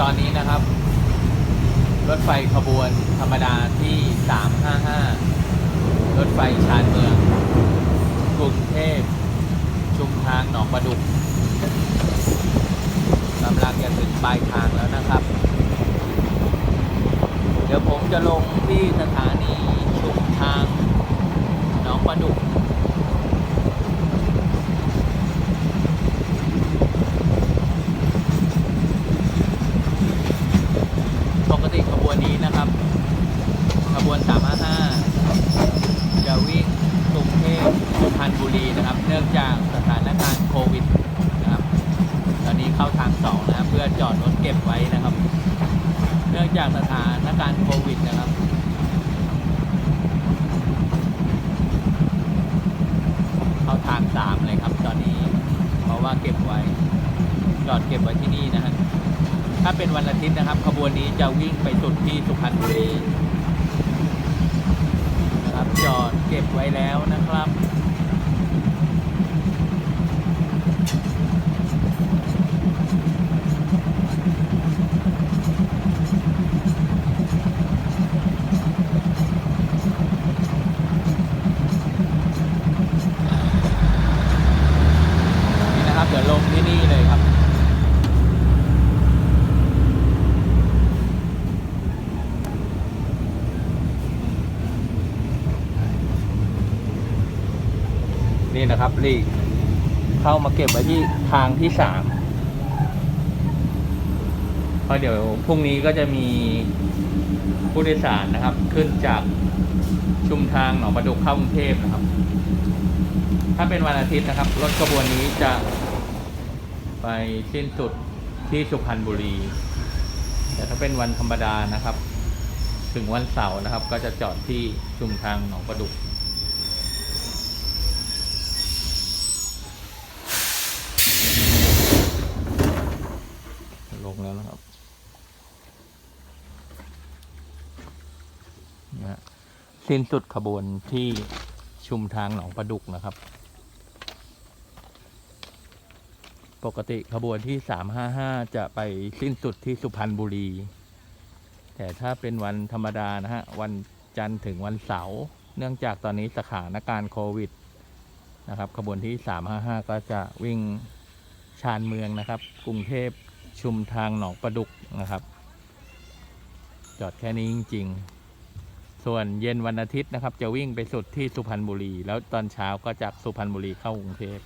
ตอนนี้นะครับ รถไฟขบวนธรรมดาที่ 355 รถไฟชานเมือง กรุงเทพ ชุมทางหนองประดุกกำลังจะถึงปลายทางแล้วนะครับ เดี๋ยวผมจะลงที่สถานีชุมทางหนองประดุก ปกติขบวนนี้นะครับ ขบวน 355 จะวิ่งกรุงเทพสุพ รีนะครับ เนื่องจากสถานการณ์โควิดนะครับ ตอนนี้เข้าทางสองนะครับเพื่อจอดรถเก็บไว้นะครับ เนื่องจากสถานการณ์โควิดนะครับเข้าทางสามเลยครับ ตอนนี้ เพราะว่าเก็บไว้ จอดเก็บไว้ที่นี่นะฮะถ้าเป็นวันอาทิตย์นะครับ ขบวนนี้จะวิ่งไปสุดที่สุพรรณบุรีนะครับจอดเก็บไว้แล้วนะครับ นี่นะครับ เดี๋ยวลงที่นี่เลยครับนี่นะครับลีกเข้ามาเก็บไว้ที่ทางที่สามเพราะเดี๋ยวพรุ่งนี้ก็จะมีผู้โดยสารนะครับ ขึ้นจากชุมทางหนองประดุกเข้ากรุงเทพนะครับ ถ้าเป็นวันอาทิตย์นะครับ รถกระบวนนี้จะ ไปสิ้นสุดที่สุพรรณบุรี แต่ถ้าเป็นวันธรรมดานะครับ ถึงวันเสาร์นะครับ ก็จะจอดที่ชุมทางหนองประดุกลงแล้วนะครับนะฮะสิ้นสุดขบวนที่ชุมทางหนองประดุกนะครับ ปกติขบวนที่ 355 จะไปสิ้นสุดที่สุพรรณบุรี แต่ถ้าเป็นวันธรรมดานะฮะ วันจันทร์ถึงวันเสาร์ เนื่องจากตอนนี้สถานการณ์โควิดนะครับ ขบวนที่ 355 ก็จะวิ่งชานเมืองนะครับ กรุงเทพชุมทางหนองประดุกนะครับ จอดแค่นี้จริง ๆ ส่วนเย็นวันอาทิตย์นะครับ จะวิ่งไปสุดที่สุพรรณบุรี แล้วตอนเช้าก็จากสุพรรณบุรีเข้ากรุงเทพ